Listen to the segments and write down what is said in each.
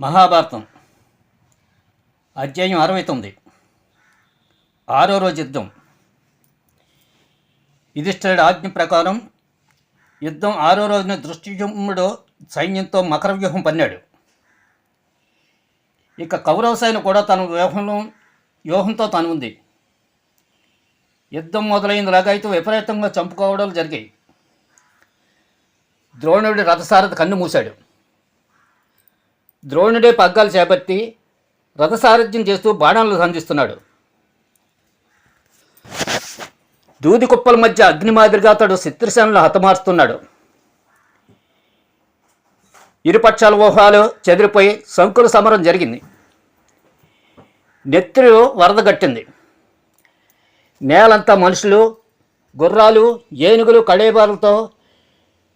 మహాభారతం. అధ్యాయం అరవై తొమ్మిది. ఆరో రోజు యుద్ధం. యుధిష్ఠిరుడి ఆజ్ఞ ప్రకారం యుద్ధం ఆరో రోజున దృష్టిజుమ్ముడు సైన్యంతో మకర వ్యూహం పన్నాడు. ఇక కౌరవ సైన్యం కూడా తన వ్యూహంలో వ్యూహంతో తను ఉంది యుద్ధం మొదలైనలాగా అయితే విపరీతంగా చంపుకోవడాలు జరిగాయి. ద్రోణుడి రథసారథి కన్ను మూశాడు. ద్రోణుడే పగ్గాలు చేపట్టి రథసారథ్యం చేస్తూ బాణాలను సంధిస్తున్నాడు. దూది కుప్పల మధ్య అగ్ని మాదిరిగా అతడు శత్రుసేనలు హతమారుస్తున్నాడు. ఇరుపక్షాల ఊహాలు చెదిరిపోయి సంకుల సమరం జరిగింది. నెత్తురు వరద గట్టింది. నేలంతా మనుషులు గుర్రాలు ఏనుగులు కళేబారులతో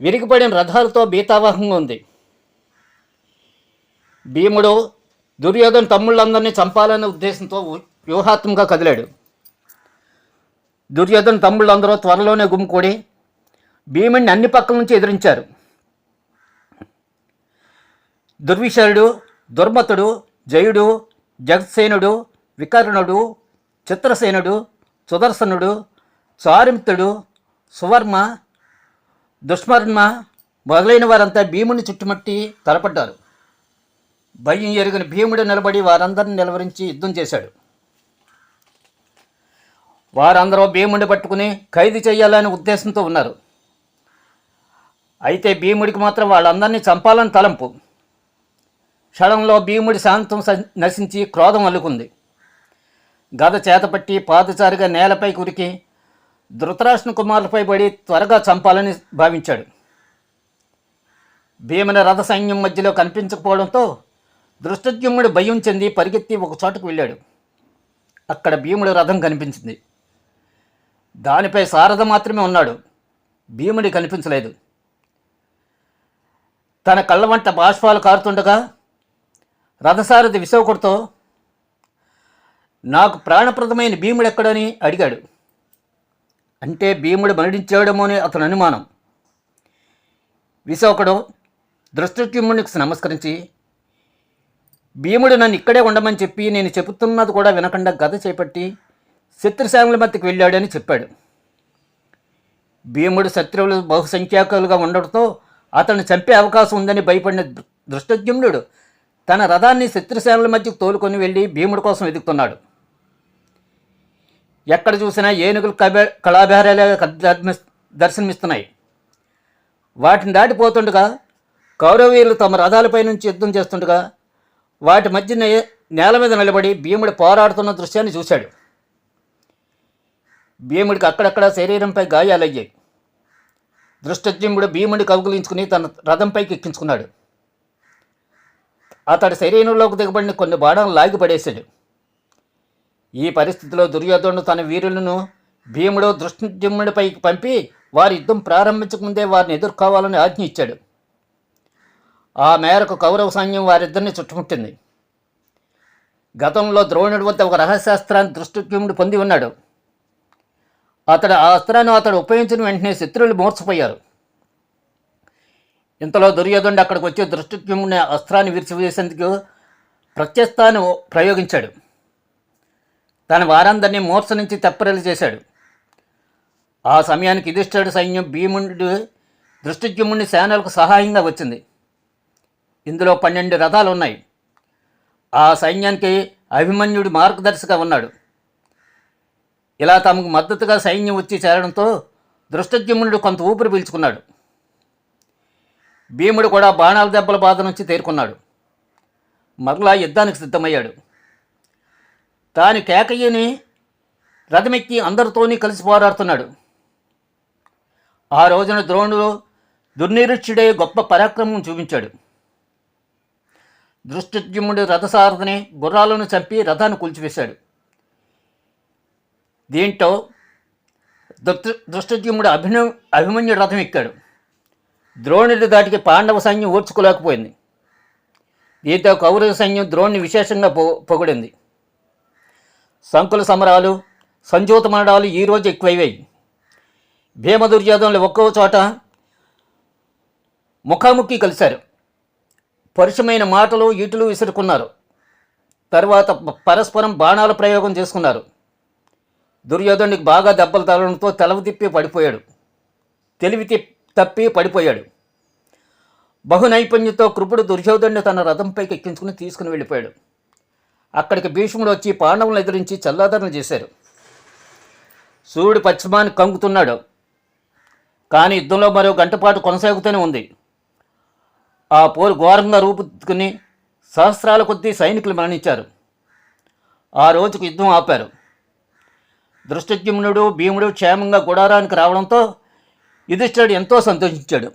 విరిగిపడిన రథాలతో బీతావాహంగా ఉంది. భీముడు దుర్యోధన్ తమ్ముళ్ళందరినీ చంపాలనే ఉద్దేశంతో వ్యూహాత్మకంగా కదిలాడు. దుర్యోధన్ తమ్ముళ్ళందరూ త్వరలోనే గుమ్మికూడి భీముడిని అన్ని పక్కల నుంచి ఎదిరించారు. దుర్విశరుడు దుర్మతుడు జయుడు జగత్సేనుడు వికర్ణుడు చిత్రసేనుడు సుదర్శనుడు చారిమితుడు సువర్మ దుష్మర్మ మొదలైన వారంతా భీముని చుట్టుముట్టి తలపడ్డారు. భయం ఎరిగిన భీముడు నిలబడి వారందరిని నిలవరించి యుద్ధం చేశాడు. వారందరూ భీముడిని పట్టుకుని ఖైదు చేయాలనే ఉద్దేశంతో ఉన్నారు. అయితే భీముడికి మాత్రం వాళ్ళందరినీ చంపాలని తలంపు. క్షణంలో భీముడి శాంతం స- నశించి క్రోధం అల్లుకుంది. గద చేతపట్టి పాదచారిగా నేలపై కురికి ధృతరాష్ట్ర కుమారులపై పడి త్వరగా చంపాలని భావించాడు. భీముని రథ సైన్యం మధ్యలో కనిపించకపోవడంతో దృష్టద్యుమ్నుడు భయం చెంది పరిగెత్తి ఒక చోటకు వెళ్ళాడు. అక్కడ భీముడి రథం కనిపించింది. దానిపై సారథ మాత్రమే ఉన్నాడు. భీముడి కనిపించలేదు. తన కళ్ళ వంట బాష్పాలు కారుతుండగా రథసారథి విశోకుడితో నాకు ప్రాణప్రదమైన భీముడు ఎక్కడని అడిగాడు. అంటే భీముడు మరణించాడేమో అని అతని అనుమానం. విశోకుడు దృష్టత్యుమ్మునికి నమస్కరించి భీముడు నన్ను ఇక్కడే ఉండమని చెప్పి నేను చెబుతున్నది కూడా వినకుండా గద చేపట్టి శత్రుశాముల మధ్యకి వెళ్ళాడని చెప్పాడు. భీముడు శత్రువులు బహుసంఖ్యాకులుగా ఉండడంతో అతను చంపే అవకాశం ఉందని భయపడిన దృ- తన రథాన్ని శత్రుసేనల మధ్యకు తోలుకొని వెళ్ళి భీముడి కోసం వెతుకుతున్నాడు. ఎక్కడ చూసినా ఏనుగులు కబే కళాభారాలుగా దర్శనమిస్తున్నాయి. వాటిని దాటిపోతుండగా కౌరవీయులు తమ రథాలపై నుంచి యుద్ధం చేస్తుండగా వాటి మధ్య నేల మీద నిలబడి భీముడు పోరాడుతున్న దృశ్యాన్ని చూశాడు. భీముడికి అక్కడక్కడ శరీరంపై గాయాలయ్యాయి. దృష్టజ్యుముడు భీముడి కౌగులించుకుని తన రథంపైకి ఎక్కించుకున్నాడు. అతడి శరీరంలోకి దిగబడిన కొన్ని బాణాలు లాగిపడేశాడు. ఈ పరిస్థితిలో దుర్యోధనుడు తన వీరులను భీముడు దృష్టజ్యుమ్నుడిపైకి పంపి వారి యుద్ధం ప్రారంభించకముందే వారిని ఎదుర్కోవాలని ఆజ్ఞ ఇచ్చాడు. ఆ మేరకు కౌరవ సైన్యం వారిద్దరిని చుట్టుముట్టింది. గతంలో ద్రోణుడి వద్ద ఒక రహస్యాస్త్రాన్ని దృష్టిద్యుముడు పొంది ఉన్నాడు. అతడు ఆ అస్త్రాన్ని అతడు ఉపయోగించిన వెంటనే శత్రువులు మూర్చపోయారు ఇంతలో దుర్యోధనుడు అక్కడికి వచ్చి దృష్టజ్యుమ్నుని అస్త్రాన్ని విరిచివేసేందుకు ప్రత్యస్తాన్ని ప్రయోగించాడు. తన వారందరినీ మూర్ఛ నుంచి తెప్పరలు చేశాడు. ఆ సమయానికి యుధిష్ఠుడు సైన్యం భీముడు దృష్టజ్యుమ్నుని సేనలకు సహాయంగా వచ్చింది. ఇందులో పన్నెండు రథాలు ఉన్నాయి. ఆ సైన్యానికి అభిమన్యుడు మార్గదర్శిగా ఉన్నాడు. ఇలా తమకు మద్దతుగా సైన్యం వచ్చి చేరడంతో దృష్టజ్యుమ్నుడు కొంత ఊపిరి పీల్చుకున్నాడు. భీముడు కూడా బాణాల దెబ్బల బాధ నుంచి తేరుకున్నాడు. మరలా యుద్ధానికి సిద్ధమయ్యాడు. తాను కేకయ్యని రథమెక్కి అందరితోనే కలిసి పోరాడుతున్నాడు. ఆ రోజున ద్రోణుడు దుర్నిరీక్షుడే గొప్ప పరాక్రమం చూపించాడు. దృష్టజ్యుముడు రథసారథిని గుర్రాలను చంపి రథాన్ని కూల్చివేశాడు. దీంతో దృష్టి దృష్టజ్యుముడు అభిన అభిమన్యుడు రథం ఎక్కాడు. ద్రోణుడి దాటికి పాండవ సైన్యం ఓర్చుకోలేకపోయింది. దీంతో కౌరవ సైన్యం ద్రోణుని విశేషంగా పొ పొగిడింది. సంకుల సమరాలు సంజూత మరణాలు ఈరోజు ఎక్కువయ్యాయి భీమ దుర్యోధనులు ఒక్కో చోట ముఖాముఖి కలిశారు. పరుషమైన మాటలు ఈటులు విసురుకున్నారు. తర్వాత పరస్పరం బాణాల ప్రయోగం చేసుకున్నారు. దుర్యోధనుడికి బాగా దెబ్బలు తగలడంతో తలవు తిప్పి పడిపోయాడు. తెలివి తప్పి పడిపోయాడు. బహునైపుణ్యంతో కృపుడు దుర్యోధనుడు తన రథంపైకి ఎక్కించుకుని తీసుకుని వెళ్ళిపోయాడు. అక్కడికి భీష్ముడు వచ్చి పాండవులను ఎదిరించి చల్లాదరణ చేశారు. సూర్యుడు పశ్చిమాన్ని కంగుతున్నాడు. కానీ యుద్ధంలో మరో గంటపాటు కొనసాగుతూనే ఉంది. ఆ పోరు ఘోరంగా రూపుదిద్దుకుని సహస్రాల కొద్దీ సైనికులు మరణించారు. ఆ రోజుకు యుద్ధం ఆపారు. దృష్టజ్యుమ్నుడు భీముడు క్షేమంగా గుడారానికి రావడంతో యుధిష్ఠుడు ఎంతో సంతోషించాడు.